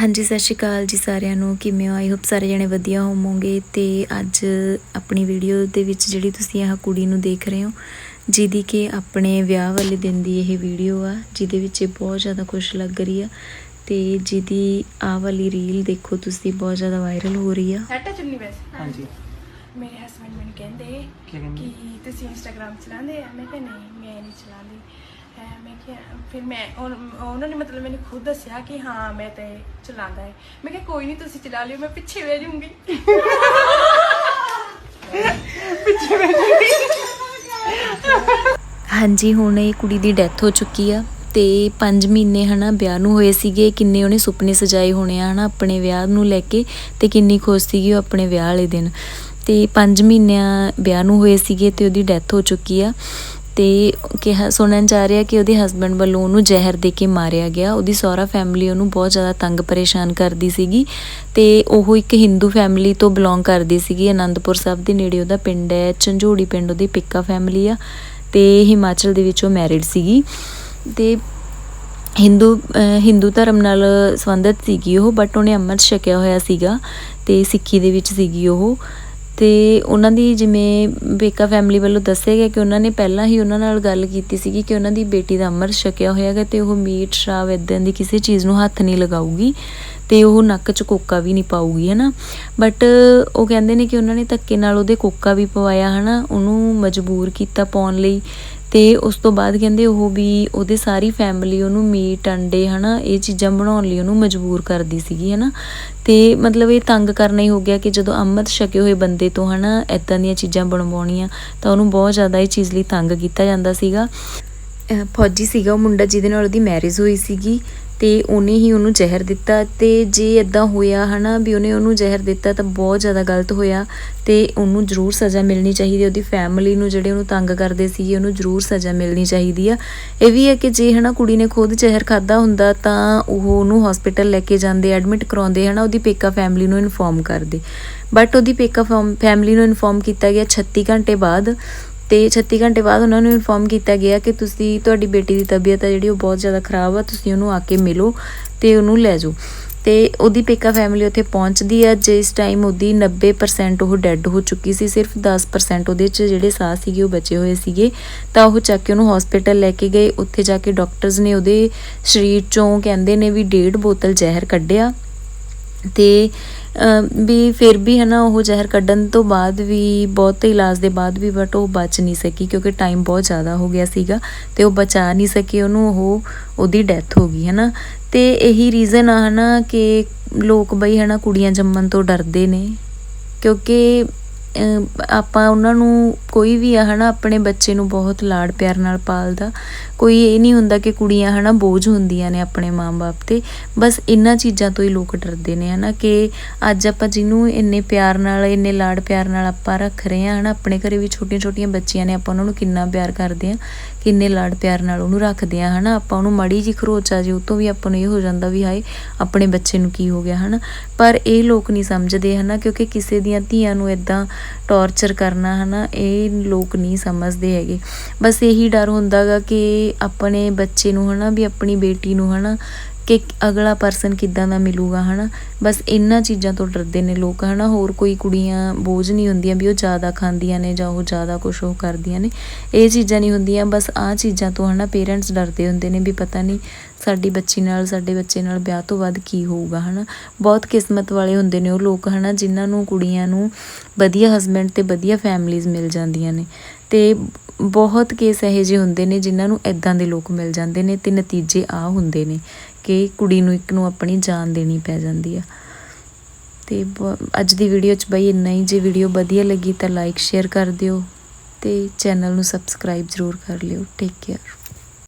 ਹਾਂਜੀ ਸਤਿ ਸ਼੍ਰੀ ਅਕਾਲ ਜੀ ਸਾਰਿਆਂ ਨੂੰ। ਕਿਵੇਂ ਹੋ? ਆਈ ਹੋਪ ਸਾਰੇ ਜਣੇ ਵਧੀਆ ਹੋਵੋਗੇ। ਤੇ ਅੱਜ ਆਪਣੀ ਵੀਡੀਓ ਦੇ ਵਿੱਚ ਜਿਹੜੀ ਤੁਸੀਂ ਆਹ ਕੁੜੀ ਨੂੰ ਦੇਖ ਰਹੇ ਹੋ ਜਿਹਦੀ ਕਿ ਆਪਣੇ ਵਿਆਹ ਵਾਲੇ ਦਿਨ ਦੀ ਇਹ ਵੀਡੀਓ ਆ ਜਿਹਦੇ ਵਿੱਚ ਇਹ ਬਹੁਤ ਜ਼ਿਆਦਾ ਖੁਸ਼ ਲੱਗ ਰਹੀ ਆ। ਤੇ ਜਿਹਦੀ ਆਹ ਵਾਲੀ ਰੀਲ ਦੇਖੋ ਤੁਸੀਂ ਬਹੁਤ ਜ਼ਿਆਦਾ ਵਾਇਰਲ ਹੋ ਰਹੀ ਆ। ਸੈਟ ਚੁੰਨੀ ਵੈਸੇ? ਹਾਂਜੀ। ਮੇਰੇ ਹਸਬੰਡ ਮੈਨੂੰ ਕਹਿੰਦੇ ਕੀ ਤੁਸੀਂ ਇੰਸਟਾਗ੍ਰam ਚਲਾਉਂਦੇ ਆ। ਮੈਂ ਕਿਹਾ ਨਹੀਂ ਮੈਂ ਨਹੀਂ ਚਲਾਉਂਦੀ ਹੈ ਫਿਰ ਮੈਂ ਉਨ- ਉਹਨਾਂ ਨੇ ਮਤਲਬ ਮੈਨੂੰ ਖੁਦ ਦੱਸਿਆ ਕਿ ਹਾਂ, ਮੈਂ ਤੇ ਚਲਾਉਂਦਾ ਹੈ। ਮੈਂ ਕਿਹਾ, ਕੋਈ ਨਹੀਂ ਤੁਸੀਂ ਚਲਾ ਲਿਓ, ਮੈਂ ਪਿੱਛੇ ਬਹਿ ਜਾਊਂਗੀ। ਹਾਂਜੀ, ਹੁਣ ਇਹ ਕੁੜੀ ਦੀ ਡੈਥ ਹੋ ਚੁੱਕੀ ਆ ਤੇ 5 ਮਹੀਨੇ ਹਨਾ ਵਿਆਹ ਨੂੰ ਹੋਏ ਸੀਗੇ, ਕਿੰਨੇ ਉਹਨੇ ਸੁਪਨੇ ਸਜਾਏ ਹੋਣੇ ਆ ਹਨਾ ਆਪਣੇ ਵਿਆਹ ਨੂੰ ਲੈ ਕੇ ਤੇ ਕਿੰਨੀ ਖੁਸ਼ ਸੀਗੀ ਉਹ ਆਪਣੇ ਵਿਆਹ ਵਾਲੇ ਦਿਨ। ਤੇ 5 ਮਹੀਨਿਆਂ ਵਿਆਹ ਨੂੰ ਹੋਏ ਸੀਗੇ ਤੇ ਉਹਦੀ ਡੈਥ ਹੋ ਚੁੱਕੀ ਆ। ਤੇ ਕਿਹਾ, ਸੁਣਨ ਜਾ ਰਿਹਾ ਕਿ ਉਹਦੇ ਹਸਬੰਡ ਵੱਲੋਂ ਉਹਨੂੰ ਜ਼ਹਿਰ ਦੇ ਕੇ ਮਾਰਿਆ ਗਿਆ। ਉਹਦੀ ਸਹੁਰਾ ਫੈਮਿਲੀ ਉਹਨੂੰ ਬਹੁਤ ਜ਼ਿਆਦਾ ਤੰਗ ਪਰੇਸ਼ਾਨ ਕਰਦੀ ਸੀਗੀ ਤੇ ਉਹ ਇੱਕ ਹਿੰਦੂ ਫੈਮਿਲੀ ਤੋਂ ਬਿਲੋਂਗ ਕਰਦੀ ਸੀਗੀ। ਅਨੰਦਪੁਰ ਸਾਹਿਬ ਦੇ ਨੇੜੇ ਉਹਦਾ ਪਿੰਡ ਹੈ ਝੰਝੋੜੀ ਪਿੰਡ, ਉਹਦੀ ਪਿੱਕਾ ਫੈਮਿਲੀ ਆ ਤੇ ਹਿਮਾਚਲ ਦੇ ਵਿੱਚ ਉਹ ਮੈਰਿਡ ਸੀਗੀ। ਤੇ ਹਿੰਦੂ ਹਿੰਦੂ ਧਰਮ ਨਾਲ ਸੰਬੰਧਿਤ ਸੀਗੀ ਉਹ ਬਟ ਉਹਨੇ ਅੰਮ੍ਰਿਤ ਛਕਿਆ ਹੋਇਆ ਸੀਗਾ ਤੇ ਸਿੱਖੀ ਦੇ ਵਿੱਚ ਸੀਗੀ ਉਹ। ਤੇ ਉਹਨਾਂ ਦੀ ਜਿਵੇਂ ਬੇਕਾ ਫੈਮਿਲੀ ਵੱਲੋਂ ਦੱਸਿਆ ਗਿਆ ਕਿ ਉਹਨਾਂ ਨੇ ਪਹਿਲਾਂ ਹੀ ਉਹਨਾਂ ਨਾਲ ਗੱਲ ਕੀਤੀ ਸੀਗੀ ਕਿ ਉਹਨਾਂ ਦੀ ਬੇਟੀ ਦਾ ਅੰਮ੍ਰਿਤ ਛਕਿਆ ਹੋਇਆ ਹੈਗਾ ਤੇ ਉਹ ਮੀਟ, ਸ਼ਰਾਬ ਇਦਾਂ ਦੀ ਕਿਸੇ ਚੀਜ਼ ਨੂੰ ਹੱਥ ਨਹੀਂ ਲਗਾਊਗੀ ਤੇ ਉਹ ਨੱਕ 'ਚ ਕੋਕਾ ਵੀ ਨਹੀਂ ਪਾਊਗੀ, ਹਨਾ? ਬਟ ਉਹ ਕਹਿੰਦੇ ਨੇ ਕਿ ਉਹਨਾਂ ਨੇ ਧੱਕੇ ਨਾਲ ਉਹਦੇ ਕੋਕਾ ਵੀ ਪਵਾਇਆ, ਹਨਾ? ਉਹਨੂੰ ਮਜਬੂਰ ਕੀਤਾ ਪਾਉਣ ਲਈ ਤੇ ਉਸ ਤੋਂ ਬਾਅਦ ਕਹਿੰਦੇ ਉਹ ਵੀ ਉਹਦੇ ਸਾਰੀ ਫੈਮਿਲੀ ਉਹਨੂੰ ਮੀਟ ਅੰਡੇ ਹਨਾ, ਇਹ ਚੀਜ਼ਾਂ ਬਣਾਉਣ ਲਈ ਉਹਨੂੰ ਮਜਬੂਰ ਕਰਦੀ ਸੀਗੀ, ਹਨਾ। ਤੇ ਮਤਲਬ ਇਹ ਤੰਗ ਕਰਨਾ ਹੀ ਹੋ ਗਿਆ ਕਿ ਜਦੋਂ ਅੰਮ੍ਰਿਤ ਛਕੇ ਹੋਏ ਬੰਦੇ ਤੋਂ ਹਨਾ ਇਦਾਂ ਦੀਆਂ ਚੀਜ਼ਾਂ ਬਣਵਾਉਣੀਆਂ, ਤਾਂ ਉਹਨੂੰ ਬਹੁਤ ਜ਼ਿਆਦਾ ਇਹ ਚੀਜ਼ ਲਈ ਤੰਗ ਕੀਤਾ ਜਾਂਦਾ ਸੀਗਾ। ਫੌਜੀ ਸੀਗਾ, ਉਹ ਮੁੰਡਾ ਜਿਹਦੇ ਨਾਲ ਉਹਦੀ ਮੈਰਿਜ ਹੋਈ ਸੀਗੀ ਤੇ ਉਹਨੇ ਹੀ ਉਹਨੂੰ ਜ਼ਹਿਰ ਦਿੱਤਾ ਤੇ ਜੇ ਇਦਾਂ ਹੋਇਆ ਹਨਾ ਵੀ ਉਹਨੇ ਉਹਨੂੰ ਜ਼ਹਿਰ ਦਿੱਤਾ ਤਾਂ ਬਹੁਤ ਜ਼ਿਆਦਾ ਗਲਤ ਹੋਇਆ ਤੇ ਉਹਨੂੰ ਜ਼ਰੂਰ ਸਜ਼ਾ ਮਿਲਣੀ ਚਾਹੀਦੀ ਉਹਦੀ ਫੈਮਿਲੀ ਨੂੰ ਜਿਹੜੇ ਉਹਨੂੰ ਤੰਗ ਕਰਦੇ ਸੀਗੇ ਉਹਨੂੰ ਜ਼ਰੂਰ ਸਜ਼ਾ ਮਿਲਣੀ ਚਾਹੀਦੀ ਆ। ਇਹ ਵੀ ਹੈ ਕਿ ਜੇ ਹਨਾ ਕੁੜੀ ਨੇ ਖੁਦ ਜ਼ਹਿਰ ਖਾਦਾ ਹੁੰਦਾ ਤਾਂ ਉਹ ਉਹਨੂੰ ਹਸਪੀਟਲ ਲੈ ਕੇ ਜਾਂਦੇ ਐਡਮਿਟ ਕਰਾਉਂਦੇ ਹਨਾ, ਉਹਦੀ ਪੇਕਾ ਫੈਮਿਲੀ ਨੂੰ ਇਨਫੋਰਮ ਕਰਦੇ। ਬਟ ਉਹਦੀ ਪੇਕਾ ਫੈਮਿਲੀ ਨੂੰ ਇਨਫੋਰਮ ਕੀਤਾ ਗਿਆ 36 ਘੰਟੇ ਬਾਅਦ ਤੇ 36 ਘੰਟੇ ਬਾਅਦ ਉਹਨਾਂ ਨੂੰ ਇਨਫੋਰਮ ਕੀਤਾ ਗਿਆ ਕਿ ਤੁਸੀਂ, ਤੁਹਾਡੀ ਬੇਟੀ ਦੀ ਤਬੀਅਤ ਆ ਜਿਹੜੀ ਉਹ ਬਹੁਤ ਜ਼ਿਆਦਾ ਖਰਾਬ ਆ, ਤੁਸੀਂ ਉਹਨੂੰ ਆ ਕੇ ਮਿਲੋ ਤੇ ਉਹਨੂੰ ਲੈ ਜਾਓ। ਤੇ ਉਹਦੀ ਪੇਕਾ ਫੈਮਿਲੀ ਉੱਥੇ ਪਹੁੰਚਦੀ ਆ, ਜਿਸ ਟਾਈਮ ਉਹਦੀ 90% ਉਹ ਡੈੱਡ ਹੋ ਚੁੱਕੀ ਸੀ, ਸਿਰਫ 10% ਉਹਦੇ 'ਚ ਜਿਹੜੇ ਸਾਹ ਸੀਗੇ ਉਹ ਬਚੇ ਹੋਏ ਸੀਗੇ, ਤਾਂ ਉਹ ਚੱਕ ਕੇ ਉਹਨੂੰ ਹਸਪੀਟਲ ਲੈ ਕੇ ਗਏ। ਉੱਥੇ ਜਾ ਕੇ ਡਾਕਟਰਸ ਨੇ ਉਹਦੇ ਸਰੀਰ 'ਚੋਂ ਕਹਿੰਦੇ ਨੇ ਵੀ ਡੇਢ ਬੋਤਲ ਜ਼ਹਿਰ ਕੱਢਿਆ ਤੇ ਵੀ ਫਿਰ ਵੀ ਹਨਾ, ਉਹ ਜ਼ਹਿਰ ਕੱਢਣ ਤੋਂ ਬਾਅਦ ਵੀ, ਬਹੁਤ ਇਲਾਜ ਦੇ ਬਾਅਦ ਵੀ ਬਟ ਉਹ ਬਚ ਨਹੀਂ ਸਕੀ ਕਿਉਂਕਿ ਟਾਈਮ ਬਹੁਤ ਜ਼ਿਆਦਾ ਹੋ ਗਿਆ ਸੀਗਾ ਤੇ ਉਹ ਬਚਾ ਨਹੀਂ ਸਕੀ, ਉਹਨੂੰ ਉਹ, ਉਹਦੀ ਡੈਥ ਹੋ ਗਈ, ਹਨਾ। ਤੇ ਇਹੀ ਰੀਜ਼ਨ ਆ ਹਨਾ ਕਿ ਲੋਕ ਬਈ ਹਨਾ, ਕੁੜੀਆਂ ਜੰਮਣ ਤੋਂ ਡਰਦੇ ਨੇ ਕਿਉਂਕਿ ਆਪਾਂ ਉਹਨਾਂ ਨੂੰ ਕੋਈ ਵੀ ਆ, ਹਨਾ, ਆਪਣੇ ਬੱਚੇ ਨੂੰ ਬਹੁਤ ਲਾਡ ਪਿਆਰ ਨਾਲ ਪਾਲਦਾ। ਕੋਈ ਇਹ ਨਹੀਂ ਹੁੰਦਾ ਕਿ ਕੁੜੀਆਂ, ਹਨਾ, ਬੋਝ ਹੁੰਦੀਆਂ ਨੇ ਆਪਣੇ ਮਾਂ-ਬਾਪ ਤੇ। ਬਸ ਇਹਨਾਂ ਚੀਜ਼ਾਂ ਤੋਂ ਹੀ ਲੋਕ ਡਰਦੇ ਨੇ, ਹਨਾ, ਕਿ ਅੱਜ ਆਪਾਂ ਜਿਹਨੂੰ ਇੰਨੇ ਪਿਆਰ ਨਾਲ, ਇੰਨੇ ਲਾਡ ਪਿਆਰ ਨਾਲ ਆਪਾਂ ਰੱਖ ਰਹੇ ਆ ਹਨਾ, ਆਪਣੇ ਘਰੇ ਵੀ ਛੋਟੀਆਂ-ਛੋਟੀਆਂ ਬੱਚੀਆਂ ਨੇ, ਆਪਾਂ ਉਹਨਾਂ ਨੂੰ ਕਿੰਨਾ ਪਿਆਰ ਕਰਦੇ ਆ ਕਿੰਨੇ ਲਾਡ ਪਿਆਰ ਨਾਲ ਉਹਨੂੰ ਰੱਖਦੇ ਆ ਹਨਾ। ਆਪਾਂ ਉਹਨੂੰ ਮਾੜੀ ਜੀ ਖਰੋਚ ਆ ਜੇ, ਉਹ ਤੋਂ ਵੀ ਆਪਾਂ ਨੂੰ ਇਹ ਹੋ ਜਾਂਦਾ ਵੀ ਹਾਏ, ਆਪਣੇ ਬੱਚੇ ਨੂੰ ਕੀ ਹੋ ਗਿਆ, ਹਨਾ। ਪਰ ਇਹ ਲੋਕ ਨਹੀਂ ਸਮਝਦੇ, ਹਨਾ, ਕਿਉਂਕਿ ਕਿਸੇ ਦੀਆਂ ਧੀਆਂ ਨੂੰ ਇਦਾਂ ਟੌਰਚਰ ਕਰਨਾ, ਹਨਾ, ਇਹ ਲੋਕ ਨਹੀਂ ਸਮਝਦੇ ਹੈਗੇ। ਬਸ ਇਹੀ ਡਰ ਹੁੰਦਾਗਾ ਕਿ ਆਪਣੇ ਬੱਚੇ ਨੂੰ, ਹਨਾ, ਵੀ ਆਪਣੀ ਬੇਟੀ ਨੂੰ, ਹਨਾ ਕਿ ਅਗਲਾ ਪਰਸਨ ਕਿੱਦਾਂ ਦਾ ਮਿਲੂਗਾ, ਹਨਾ? ਬਸ ਇਹਨਾਂ ਚੀਜ਼ਾਂ ਤੋਂ ਡਰਦੇ ਨੇ ਲੋਕ, ਹਨਾ? ਹੋਰ ਕੋਈ ਕੁੜੀਆਂ ਬੋਝ ਨਹੀਂ ਹੁੰਦੀਆਂ ਵੀ ਉਹ ਜ਼ਿਆਦਾ ਖਾਂਦੀਆਂ ਨੇ ਜਾਂ ਉਹ ਜ਼ਿਆਦਾ ਕੁਝ ਉਹ ਕਰਦੀਆਂ ਨੇ। ਇਹ ਚੀਜ਼ਾਂ ਨਹੀਂ ਹੁੰਦੀਆਂ, ਬਸ ਆਹ ਚੀਜ਼ਾਂ ਤੋਂ, ਹਨਾ? ਪੇਰੈਂਟਸ ਡਰਦੇ ਹੁੰਦੇ ਨੇ ਵੀ ਪਤਾ ਨਹੀਂ ਸਾਡੀ ਬੱਚੀ ਨਾਲ, ਸਾਡੇ ਬੱਚੇ ਨਾਲ ਵਿਆਹ ਤੋਂ ਬਾਅਦ ਕੀ ਹੋਊਗਾ, ਹਨਾ? ਬਹੁਤ ਕਿਸਮਤ ਵਾਲੇ ਹੁੰਦੇ ਨੇ ਉਹ ਲੋਕ, ਹਨਾ? ਜਿਨ੍ਹਾਂ ਨੂੰ ਕੁੜੀਆਂ ਨੂੰ ਵਧੀਆ ਹਸਬੈਂਡ ਤੇ ਵਧੀਆ ਫੈਮਲੀਜ਼ ਮਿਲ ਜਾਂਦੀਆਂ ਨੇ। ਤੇ ਬਹੁਤ ਕੇਸ ਇਹੋ ਜਿਹੇ ਹੁੰਦੇ ਨੇ ਜਿਨ੍ਹਾਂ ਨੂੰ ਇਦਾਂ ਦੇ ਲੋਕ ਮਿਲ ਜਾਂਦੇ ਨੇ ਤੇ ਨਤੀਜੇ ਆ ਹੁੰਦੇ ਨੇ ਕਿ ਕੁੜੀ ਨੂੰ ਇੱਕ ਨੂੰ ਆਪਣੀ ਜਾਨ ਦੇਣੀ ਪੈ ਜਾਂਦੀ ਆ। ਤੇ ਬ- ਅੱਜ ਦੀ ਵੀਡੀਓ 'ਚ ਬਈ ਇੰਨਾ ਹੀ, ਜੇ ਵੀਡੀਓ ਵਧੀਆ ਲੱਗੀ ਤਾਂ ਲਾਈਕ ਸ਼ੇਅਰ ਕਰ ਦਿਓ ਤੇ ਚੈਨਲ ਨੂੰ ਸਬਸਕ੍ਰਾਈਬ ਜ਼ਰੂਰ ਕਰ ਲਿਓ। Take care